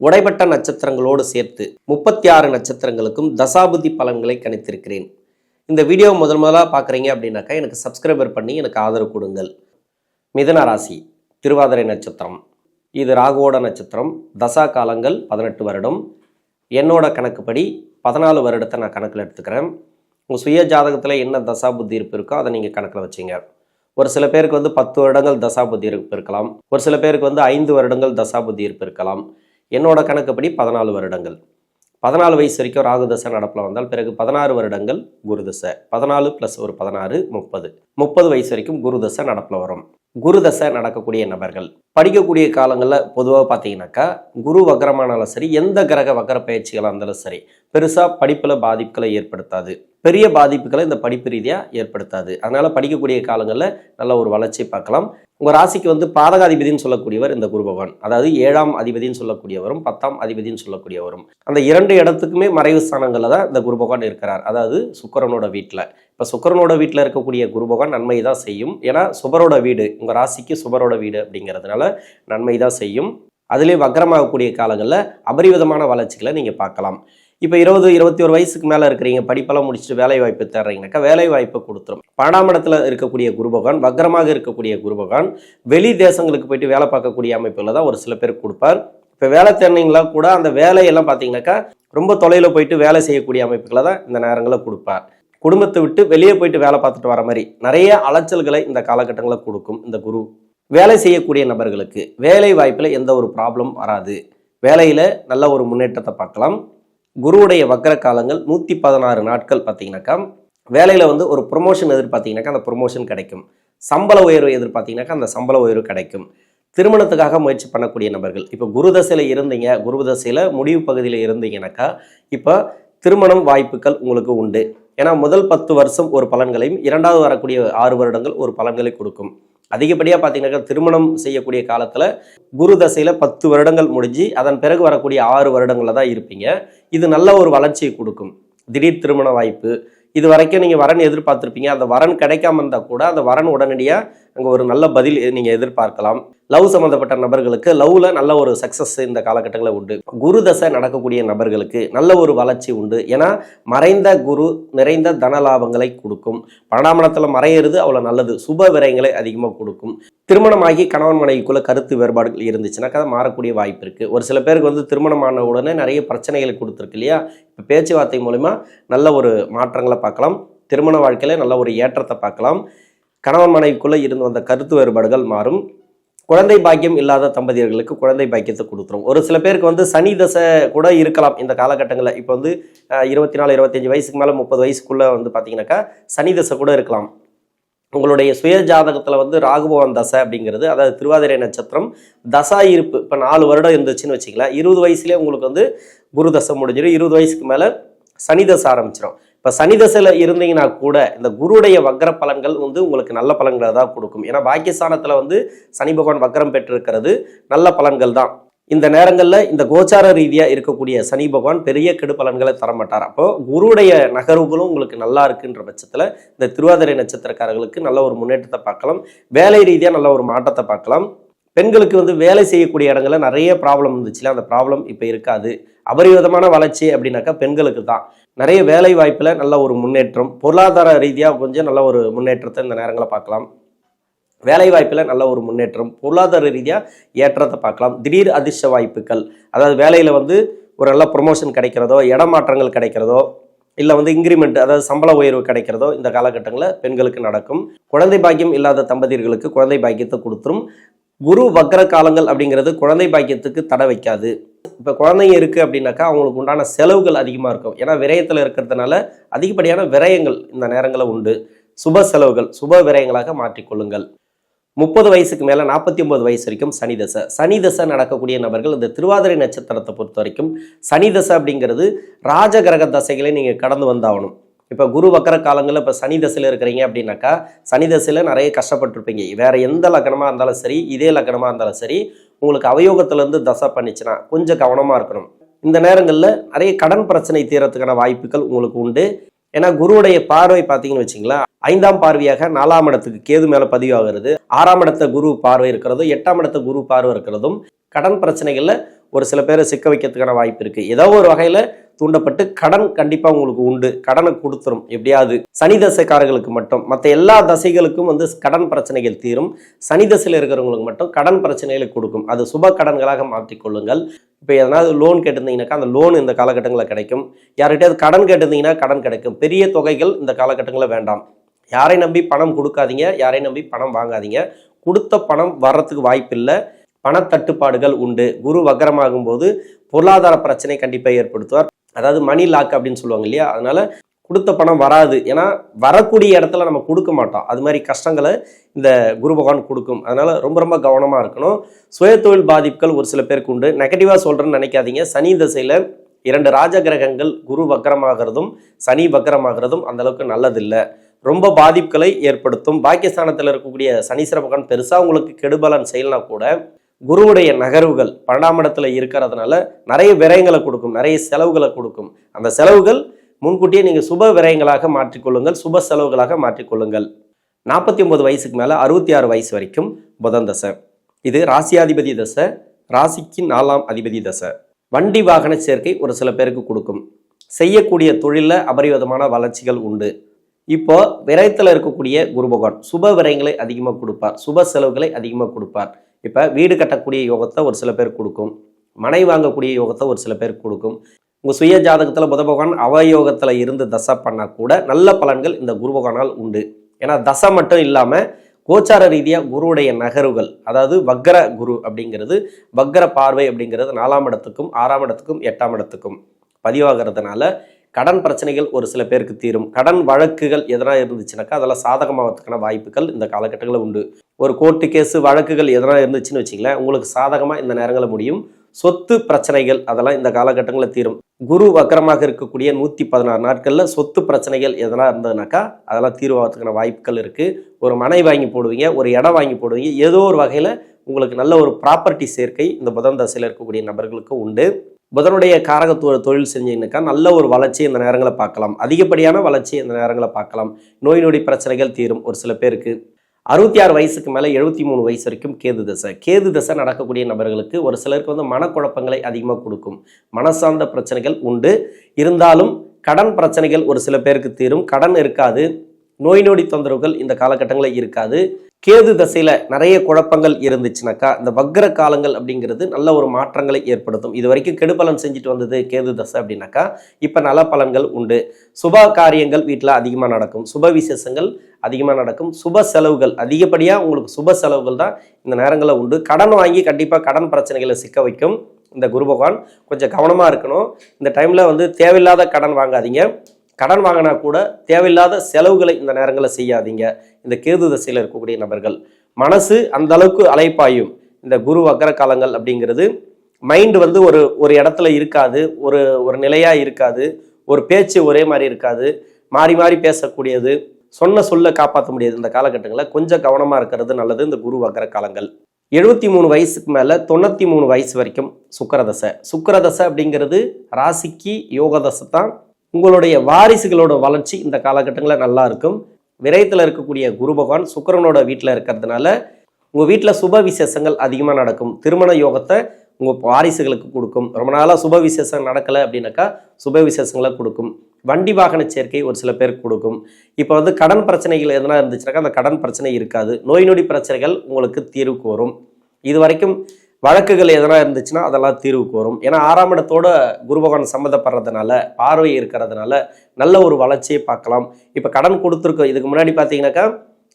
உடைப்பட்ட நட்சத்திரங்களோடு சேர்த்து முப்பத்தி ஆறு நட்சத்திரங்களுக்கும் தசாபுதி பலன்களை கணித்திருக்கிறேன். இந்த வீடியோ முதல் முதலாக பார்க்குறீங்க அப்படின்னாக்கா எனக்கு சப்ஸ்கிரைபர் பண்ணி எனக்கு ஆதரவு கொடுங்கள். மிதன ராசி திருவாதிரை நட்சத்திரம். இது ராகுவோட நட்சத்திரம். தசா காலங்கள் பதினெட்டு வருடம். என்னோட கணக்குப்படி பதினாலு வருடத்தை நான் கணக்கில் எடுத்துக்கிறேன். உங்கள் சுய ஜாதகத்தில் என்ன தசா புத்தி இருப்பு இருக்கோ அதை நீங்கள் கணக்கில் வச்சுங்க. ஒரு சில பேருக்கு வந்து பத்து வருடங்கள் தசா புத்தி இருப்பு இருக்கலாம். ஒரு சில பேருக்கு வந்து ஐந்து வருடங்கள் தசா புத்தி இருப்பு இருக்கலாம். என்னோட கணக்குப்படி பதினாலு வருடங்கள். பதினாலு வயசு வரைக்கும் ராகு தசை நடப்பில் வந்தால் பிறகு பதினாறு வருடங்கள் குரு தசை. பதினாலு ப்ளஸ் ஒரு பதினாறு முப்பது. முப்பது வயசு வரைக்கும் குரு தசை நடப்பில் வரும். குரு தசை நடக்கக்கூடிய நபர்கள். படிக்கக்கூடிய காலங்களில் பொதுவாக பார்த்தீங்கன்னாக்கா குரு வக்கரமானாலும் சரி எந்த கிரக வக்கர பயிற்சிகளாக இருந்தாலும் சரி பெருசாக படிப்பில் பாதிப்புகளை ஏற்படுத்தாது. பெரிய பாதிப்புகளை இந்த படிப்பு ரீதியாக ஏற்படுத்தாது. அதனால் படிக்கக்கூடிய காலங்களில் நல்ல ஒரு வளர்ச்சி பார்க்கலாம். உங்கள் ராசிக்கு வந்து பாதகாதிபதினு சொல்லக்கூடியவர் இந்த குரு பகவான். அதாவது ஏழாம் அதிபதினு சொல்லக்கூடியவரும் பத்தாம் அதிபதினு சொல்லக்கூடியவரும். அந்த இரண்டு இடத்துக்குமே மறைவு ஸ்தானங்களில் தான் இந்த குரு பகவான் இருக்கிறார். அதாவது சுக்கரனோட வீட்டில் இப்போ சுக்கரனோட வீட்டில் இருக்கக்கூடிய குரு பகவான் நன்மை தான் செய்யும். ஏன்னா சுபரோட வீடு உங்கள் ராசிக்கு சுபரோட வீடு அப்படிங்கிறதுனால நன்மை தான் செய்யும். அதிலே வக்கரமாகக்கூடிய காலங்களில் அபரிவிதமான வளர்ச்சிகளை நீங்கள் பார்க்கலாம். இப்போ இருபது இருபத்தி ஒரு வயசுக்கு மேலே இருக்கிறீங்க படிப்பெல்லாம் முடிச்சுட்டு வேலை வாய்ப்பு தேடுறீங்கனாக்கா வேலை வாய்ப்பை கொடுத்துரும். பன்னெண்டாம் இடத்துல இருக்கக்கூடிய குரு பகவான் வக்கரமாக இருக்கக்கூடிய குரு பகவான் வெளி தேசங்களுக்கு போயிட்டு வேலை பார்க்கக்கூடிய அமைப்புகளை தான் ஒரு சில பேர் கொடுப்பார். இப்போ வேலை தேடினீங்களா கூட அந்த வேலையெல்லாம் பார்த்தீங்கன்னாக்கா ரொம்ப தொலைவில் போயிட்டு வேலை செய்யக்கூடிய அமைப்புகளை தான் இந்த நேரங்களில் கொடுப்பார். குடும்பத்தை விட்டு வெளியே போயிட்டு வேலை பார்த்துட்டு வர மாதிரி நிறைய அலைச்சல்களை இந்த காலகட்டங்களில் கொடுக்கும் இந்த குரு. வேலை செய்யக்கூடிய நபர்களுக்கு வேலை வாய்ப்பில் எந்த ஒரு ப்ராப்ளம் வராது. வேலையில் நல்ல ஒரு முன்னேற்றத்தை பார்க்கலாம். குருவுடைய வக்கர காலங்கள் நூற்றி பதினாறு நாட்கள் பார்த்தீங்கன்னாக்கா வேலையில் வந்து ஒரு ப்ரொமோஷன் எதிர்பார்த்தீங்கன்னாக்கா அந்த ப்ரொமோஷன் கிடைக்கும். சம்பள உயர்வு எதிர்பார்த்தீங்கன்னாக்கா அந்த சம்பள உயர்வு கிடைக்கும். திருமணத்துக்காக முயற்சி பண்ணக்கூடிய நபர்கள் இப்போ குரு தசையில் இருந்தீங்க குரு தசையில் முடிவு பகுதியில் இருந்தீங்கன்னாக்கா இப்போ திருமணம் வாய்ப்புகள் உங்களுக்கு உண்டு. ஏன்னா முதல் பத்து வருஷம் ஒரு பலன்களையும் இரண்டாவது வரக்கூடிய ஆறு வருடங்கள் ஒரு பலன்களை கொடுக்கும். அதிகப்படியாக பார்த்தீங்கன்னாக்கா திருமணம் செய்யக்கூடிய காலத்தில் குரு தசையில் பத்து வருடங்கள் முடிஞ்சு அதன் பிறகு வரக்கூடிய ஆறு வருடங்களில் தான் இருப்பீங்க. இது நல்ல ஒரு வளர்ச்சியை கொடுக்கும். திடீர் திருமண வாய்ப்பு. இது வரைக்கும் நீங்கள் வரன் எதிர்பார்த்துருப்பீங்க. அந்த வரன் கிடைக்காம இருந்தால் கூட அந்த வரன் உடனடியாக அங்கே ஒரு நல்ல பதில் நீங்கள் எதிர்பார்க்கலாம். லவ் சம்மந்தப்பட்ட நபர்களுக்கு லவ்வில் நல்ல ஒரு சக்ஸஸ் இந்த காலகட்டங்களில் உண்டு. குரு தசை நடக்கக்கூடிய நபர்களுக்கு நல்ல ஒரு வளர்ச்சி உண்டு. ஏன்னா மறைந்த குரு நிறைந்த தன லாபங்களை கொடுக்கும். பன்னெண்டாம் மறையிறது அவ்வளோ நல்லது. சுப விரயங்களை அதிகமாக கொடுக்கும். திருமணமாகி கணவன் மனைவிக்குள்ள கருத்து வேறுபாடுகள் இருந்துச்சுனாக்கா அது மாறக்கூடிய வாய்ப்பு இருக்குது ஒரு சில பேருக்கு வந்து திருமணமான உடனே நிறைய பிரச்சனைகளை கொடுத்துருக்கு இல்லையா? இப்போ பேச்சுவார்த்தை மூலிமா நல்ல ஒரு மாற்றங்களை பார்க்கலாம். திருமண வாழ்க்கையில் நல்ல ஒரு ஏற்றத்தை பார்க்கலாம். கணவன் மனைவிக்குள்ளே இருந்து வந்த கருத்து வேறுபாடுகள் மாறும். குழந்தை பாக்கியம் இல்லாத தம்பதியர்களுக்கு குழந்தை பாக்கியத்தை கொடுத்துரும். ஒரு சில பேருக்கு வந்து சனி தசை கூட இருக்கலாம் இந்த காலகட்டங்களில். இப்போ வந்து இருபத்தி நாலு இருபத்தஞ்சி வயசுக்கு மேலே முப்பது வயசுக்குள்ளே வந்து பார்த்தீங்கன்னாக்கா சனி தசை கூட இருக்கலாம். உங்களுடைய சுய ஜாதகத்தில் வந்து ராகுபவன் தசை அப்படிங்கிறது அதாவது திருவாதிரை நட்சத்திரம் தசா இருப்பு இப்போ நாலு வருடம் இருந்துச்சுன்னு வச்சுக்கலாம் இருபது வயசுலேயே உங்களுக்கு வந்து குரு தசை முடிஞ்சிடும். இருபது வயசுக்கு மேலே சனி தசை ஆரம்பிச்சிடும். இப்போ சனி தசையில் இருந்தீங்கன்னா கூட இந்த குருடைய வக்ர பலன்கள் வந்து உங்களுக்கு நல்ல பலன்களை தான் கொடுக்கும். ஏன்னா பாக்கியஸ்தானத்தில் வந்து சனி பகவான் வக்ரம் பெற்றிருக்கிறது. நல்ல பலன்கள் தான். இந்த நேரங்களில் இந்த கோச்சார ரீதியாக இருக்கக்கூடிய சனி பகவான் பெரிய கெடு பலன்களை தரமாட்டார். அப்போ குருடைய நகர்வுகளும் உங்களுக்கு நல்லா இருக்குன்ற பட்சத்தில் இந்த திருவாதிரை நட்சத்திரக்காரர்களுக்கு நல்ல ஒரு முன்னேற்றத்தை பார்க்கலாம். வேலை ரீதியாக நல்ல ஒரு மாற்றத்தை பார்க்கலாம். பெண்களுக்கு வந்து வேலை செய்யக்கூடிய இடங்கள்ல நிறைய ப்ராப்ளம் இருந்துச்சுல அந்த ப்ராப்ளம் இப்போ இருக்காது. அபரிவிதமான வளர்ச்சி அப்படின்னாக்கா பெண்களுக்கு தான். நிறைய வேலை வாய்ப்பில் நல்ல ஒரு முன்னேற்றம் பொருளாதார ரீதியாக கொஞ்சம் நல்ல ஒரு முன்னேற்றத்தை இந்த நேரங்களில் பார்க்கலாம். வேலை வாய்ப்பில் நல்ல ஒரு முன்னேற்றம் பொருளாதார ரீதியாக ஏற்றத்தை பார்க்கலாம். திடீர் அதிர்ஷ்ட வாய்ப்புகள் அதாவது வேலையில் வந்து ஒரு நல்ல ப்ரொமோஷன் கிடைக்கிறதோ இடமாற்றங்கள் கிடைக்கிறதோ இல்லை வந்து இன்க்ரிமெண்ட் அதாவது சம்பள உயர்வு கிடைக்கிறதோ இந்த காலகட்டங்களில் பெண்களுக்கு நடக்கும். குழந்தை பாக்கியம் இல்லாத தம்பதியர்களுக்கு குழந்தை பாக்கியத்தை கொடுத்துரும். குரு வக்ர காலங்கள் அப்படிங்கிறது குழந்தை பாக்கியத்துக்கு தடை வைக்காது. இப்போ குழந்தைங்க இருக்குது அப்படின்னாக்கா அவங்களுக்கு உண்டான செலவுகள் அதிகமாக இருக்கும். ஏன்னா விரயத்தில் இருக்கிறதுனால அதிகப்படியான விரயங்கள் இந்த நேரங்களில் உண்டு. சுப செலவுகள் சுப விரயங்களாக மாற்றிக்கொள்ளுங்கள். முப்பது வயசுக்கு மேலே நாற்பத்தி ஒன்பது வயசு வரைக்கும் சனி தசை. சனி தசை நடக்கக்கூடிய நபர்கள் இந்த திருவாதிரை நட்சத்திரத்தை பொறுத்த வரைக்கும் சனி தசை அப்படிங்கிறது ராஜகிரக தசைகளை நீங்கள் கடந்து வந்தாகணும். இப்போ குரு வக்கர காலங்களில் இப்போ சனி தசையில் இருக்கிறீங்க அப்படின்னாக்கா சனி தசையில் நிறைய கஷ்டப்பட்டிருப்பீங்க. வேற எந்த லக்னமாக இருந்தாலும் சரி இதே லக்னமாக இருந்தாலும் சரி உங்களுக்கு அவயோகத்திலேருந்து தசை பண்ணிச்சுன்னா கொஞ்சம் கவனமாக இருக்கணும். இந்த நேரங்களில் நிறைய கடன் பிரச்சனை தீரத்துக்கான வாய்ப்புகள் உங்களுக்கு உண்டு. ஏன்னா குருவுடைய பார்வை பார்த்தீங்கன்னு வச்சிங்களேன் ஐந்தாம் பார்வையாக நாலாம் இடத்துக்கு கேது மேலே பதிவாகிறது. ஆறாம் இடத்த குரு பார்வை இருக்கிறதும் எட்டாம் இடத்த குரு பார்வை இருக்கிறதும் கடன் பிரச்சனைகளில் ஒரு சில பேரை சிக்க வைக்கிறதுக்கான வாய்ப்பு இருக்கு. ஏதோ ஒரு வகையில் தூண்டப்பட்டு கடன் கண்டிப்பாக உங்களுக்கு உண்டு. கடனை கொடுத்துரும். எப்படியாவது சனி தசைக்காரர்களுக்கு மட்டும். மற்ற எல்லா தசைகளுக்கும் வந்து கடன் பிரச்சனைகள் தீரும். சனி தசையில் இருக்கிறவங்களுக்கு மட்டும் கடன் பிரச்சனைகளை கொடுக்கும். அது சுப கடன்களாக மாற்றிக்கொள்ளுங்கள் இப்போ எதனாவது லோன் கேட்டிருந்தீங்கன்னாக்கா அந்த லோன் இந்த காலகட்டங்களில் கிடைக்கும். யார்கிட்டயாவது கடன் கேட்டிருந்தீங்கன்னா கடன் கிடைக்கும். பெரிய தொகைகள் இந்த காலகட்டங்களில் வேண்டாம். யாரை நம்பி பணம் கொடுக்காதீங்க யாரை நம்பி பணம் வாங்காதீங்க. கொடுத்த பணம் வர்றதுக்கு வாய்ப்பில்லை. பணத்தட்டுப்பாடுகள் உண்டு. குரு வக்கரமாகும் போது பொருளாதார பிரச்சனை கண்டிப்பாக ஏற்படுத்துவார். அதாவது மணி லாக் அப்படின்னு சொல்லுவாங்க இல்லையா? அதனால கொடுத்த பணம் வராது. ஏன்னா வரக்கூடிய இடத்துல நம்ம கொடுக்க மாட்டோம். அது மாதிரி கஷ்டங்களை இந்த குரு பகவான் கொடுக்கும். அதனால ரொம்ப ரொம்ப கவனமாக இருக்கணும். சுயதொழில் பாதிப்புகள் ஒரு சில பேருக்கு உண்டு. நெகட்டிவாக சொல்கிறேன்னு நினைக்காதீங்க. சனி திசையில் இரண்டு ராஜ கிரகங்கள் குரு வக்கரமாகிறதும் சனி வக்கரமாகிறதும் அந்த அளவுக்கு நல்லதில்லை. ரொம்ப பாதிப்புகளை ஏற்படுத்தும். பாக்கியஸ்தானத்தில் இருக்கக்கூடிய சனீஸ்வர பகவான் பெருசாக உங்களுக்கு கெடுபலன் செய்யலாம் கூட குருவுடைய நகர்வுகள் பன்னெண்டாம் இடத்துல இருக்கிறதுனால நிறைய விரயங்களை கொடுக்கும் நிறைய செலவுகளை கொடுக்கும். அந்த செலவுகள் முன்கூட்டியே நீங்கள் சுப விரயங்களாக மாற்றிக்கொள்ளுங்கள் சுப செலவுகளாக மாற்றிக்கொள்ளுங்கள். நாற்பத்தி ஒன்பது வயசுக்கு மேலே அறுபத்தி ஆறு வயசு வரைக்கும் புதன் தசை. இது ராசியாதிபதி தசை ராசிக்கு நாலாம் அதிபதி தசை. வண்டி வாகன சேர்க்கை ஒரு சில பேருக்கு கொடுக்கும். செய்யக்கூடிய தொழிலில் அபரிவிதமான வளர்ச்சிகள் உண்டு. இப்போ விரயத்தில் இருக்கக்கூடிய குரு பகவான் சுப விரயங்களை அதிகமாக கொடுப்பார் சுப செலவுகளை அதிகமாக கொடுப்பார். இப்போ வீடு கட்டக்கூடிய யோகத்தை ஒரு சில பேர் கொடுக்கும். மனை வாங்கக்கூடிய யோகத்தை ஒரு சில பேர் கொடுக்கும். உங்கள் சுய ஜாதகத்தில் புத பகவான் அவயோகத்தில் இருந்து தசை பண்ணால் கூட நல்ல பலன்கள் இந்த குரு பகவானால் உண்டு. ஏன்னா தசை மட்டும் இல்லாமல் கோச்சார ரீதியாக குருவுடைய நகர்வுகள் அதாவது வக்கர குரு அப்படிங்கிறது வக்கர பார்வை அப்படிங்கிறது நாலாம் இடத்துக்கும் ஆறாம் இடத்துக்கும் எட்டாம் இடத்துக்கும் பதிவாகிறதுனால கடன் பிரச்சனைகள் ஒரு சில பேருக்கு தீரும். கடன் வழக்குகள் எதனா இருந்துச்சுனாக்கா அதெல்லாம் சாதகமாகறதுக்கான வாய்ப்புகள் இந்த காலகட்டங்களில் உண்டு. ஒரு கோர்ட்டு கேஸு வழக்குகள் எதனால் இருந்துச்சுன்னு வச்சிங்களேன் உங்களுக்கு சாதகமாக இந்த நேரங்களில் முடியும். சொத்து பிரச்சனைகள் அதெல்லாம் இந்த காலகட்டங்களில் தீரும். குரு வக்கரமாக இருக்கக்கூடிய நூற்றி பதினாறு நாட்களில் சொத்து பிரச்சனைகள் எதனா இருந்ததுனாக்கா அதெல்லாம் தீர்வாகிறதுக்கான வாய்ப்புகள் இருக்குது ஒரு மனை வாங்கி போடுவீங்க ஒரு இடம் வாங்கி போடுவீங்க ஏதோ ஒரு வகையில் உங்களுக்கு நல்ல ஒரு ப்ராப்பர்ட்டி சேர்க்கை இந்த புதன் தசையில் இருக்கக்கூடிய நபர்களுக்கு உண்டு. புதனுடைய காரகத்துவ தொழில் செஞ்சீங்கன்னாக்கா நல்ல ஒரு வளர்ச்சி இந்த நேரங்களை பார்க்கலாம். அதிகப்படியான வளர்ச்சி இந்த நேரங்களை பார்க்கலாம். நோய் நொடி பிரச்சனைகள் தீரும் ஒரு சில பேருக்கு. அறுபத்தி ஆறு வயசுக்கு மேலே எழுபத்தி மூணு வயசு வரைக்கும் கேது தசை. கேது தசை நடக்கக்கூடிய நபர்களுக்கு ஒரு சிலருக்கு வந்து மனக்குழப்பங்களை அதிகமாக கொடுக்கும். மனசார்ந்த பிரச்சனைகள் உண்டு. இருந்தாலும் கடன் பிரச்சனைகள் ஒரு சில பேருக்கு தீரும். கடன் இருக்காது. நோய் நொடி தொந்தரவுகள் இந்த காலகட்டங்களில் இருக்காது. கேது தசையில் நிறைய குழப்பங்கள் இருந்துச்சுனாக்கா இந்த வக்ர காலங்கள் அப்படிங்கிறது நல்ல ஒரு மாற்றங்களை ஏற்படுத்தும். இது வரைக்கும் கெடுபலன் செஞ்சுட்டு வந்தது கேது தசை அப்படின்னாக்கா இப்போ நல்ல பலன்கள் உண்டு. சுப காரியங்கள் வீட்டில் அதிகமாக நடக்கும். சுப விசேஷங்கள் அதிகமாக நடக்கும். சுப செலவுகள் அதிகப்படியாக உங்களுக்கு சுப செலவுகள் தான் இந்த நேரங்களில் உண்டு. கடன் வாங்கி கண்டிப்பாக கடன் பிரச்சனைகளை சிக்க வைக்கும். இந்த குரு பகவான் கொஞ்சம் கவனமாக இருக்கணும். இந்த டைமில் வந்து தேவையில்லாத கடன் வாங்காதீங்க. கடன் வாங்கினா கூட தேவையில்லாத செலவுகளை இந்த நேரங்களில் செய்யாதீங்க. இந்த கேது தசையில் இருக்கக்கூடிய நபர்கள். மனசு அந்த அளவுக்கு அலைப்பாயும். இந்த குரு வக்கர காலங்கள் அப்படிங்கிறது மைண்டு வந்து ஒரு ஒரு இடத்துல இருக்காது. ஒரு ஒரு நிலையாக இருக்காது. ஒரு பேச்சு ஒரே மாதிரி இருக்காது. மாறி மாறி பேசக்கூடியது. சொன்ன சொல்ல காப்பாற்ற முடியாது இந்த காலகட்டங்களில். கொஞ்சம் கவனமாக இருக்கிறது நல்லது இந்த குரு வக்கர காலங்கள் எழுபத்தி மூணு வயசுக்கு மேலே தொண்ணூற்றி மூணு வயசு வரைக்கும் சுக்கரதசை. சுக்கரதசை அப்படிங்கிறது ராசிக்கு யோகதசை தான். உங்களுடைய வாரிசுகளோட வளர்ச்சி இந்த காலகட்டங்களில் நல்லா இருக்கும். விரயத்தில் இருக்கக்கூடிய குரு பகவான் சுக்கரனோட வீட்டில் இருக்கிறதுனால உங்கள் வீட்டில் சுப விசேஷங்கள் அதிகமாக நடக்கும். திருமண யோகத்தை உங்கள் வாரிசுகளுக்கு கொடுக்கும். ரொம்ப நாளாக சுப விசேஷம் நடக்கலை அப்படின்னாக்கா சுப விசேஷங்களை கொடுக்கும். வண்டி வாகன சேர்க்கை ஒரு சில பேருக்கு கொடுக்கும். இப்போ வந்து கடன் பிரச்சனைகள் எதனா இருந்துச்சுனாக்கா அந்த கடன் பிரச்சனை இருக்காது. நோய் நொடி பிரச்சனைகள் உங்களுக்கு தீர்வுக்கு வரும் இது வரைக்கும் வழக்குகள் எதனா இருந்துச்சுன்னா அதெல்லாம் தீர்வுக்கு வரும் ஏன்னா ஆறாம் இடத்தோட குரு பகவான் சம்மந்தப்படுறதுனால பார்வை இருக்கிறதுனால நல்ல ஒரு வளர்ச்சியை பார்க்கலாம். இப்போ கடன் கொடுத்துருக்கோம். இதுக்கு முன்னாடி பார்த்தீங்கன்னாக்கா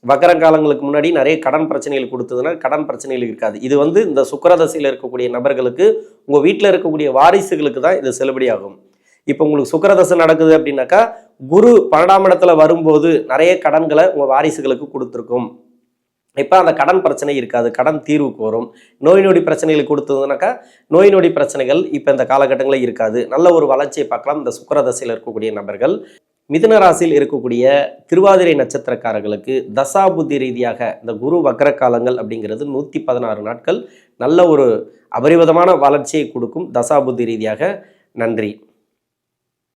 வக்கர காலங்களுக்கு முன்னாடி நிறைய கடன் பிரச்சனைகள் கொடுத்ததுன்னா கடன் பிரச்சனைகள் இருக்காது. இது வந்து இந்த சுக்கரதசையில் இருக்கக்கூடிய நபர்களுக்கு உங்கள் வீட்டில் இருக்கக்கூடிய வாரிசுகளுக்கு தான் இது செல்லுபடியாகும். இப்போ உங்களுக்கு சுக்கரதசை நடக்குது அப்படின்னாக்கா குரு பன்னெண்டாம் இடத்துல வரும்போது நிறைய கடன்களை உங்கள் வாரிசுகளுக்கு கொடுத்துருக்கும். இப்போ அந்த கடன் பிரச்சனை இருக்காது கடன் தீர்வுக்கு வரும். நோய் நொடி பிரச்சனைகள் கொடுத்ததுனாக்கா நோய் நொடி பிரச்சனைகள் இப்போ இந்த காலகட்டங்களில் இருக்காது. நல்ல ஒரு வளர்ச்சியை பார்க்கலாம். இந்த சுக்கரதசையில் இருக்கக்கூடிய நபர்கள் மிதுன ராசியில் இருக்கக்கூடிய திருவாதிரை நட்சத்திரக்காரர்களுக்கு தசாபுத்தி ரீதியாக இந்த குரு வக்ர காலங்கள் அப்படிங்கிறது நூற்றி பதினாறு நாட்கள் நல்ல ஒரு அபரிவிதமான வளர்ச்சியை கொடுக்கும் தசாபுத்தி ரீதியாக நன்றி.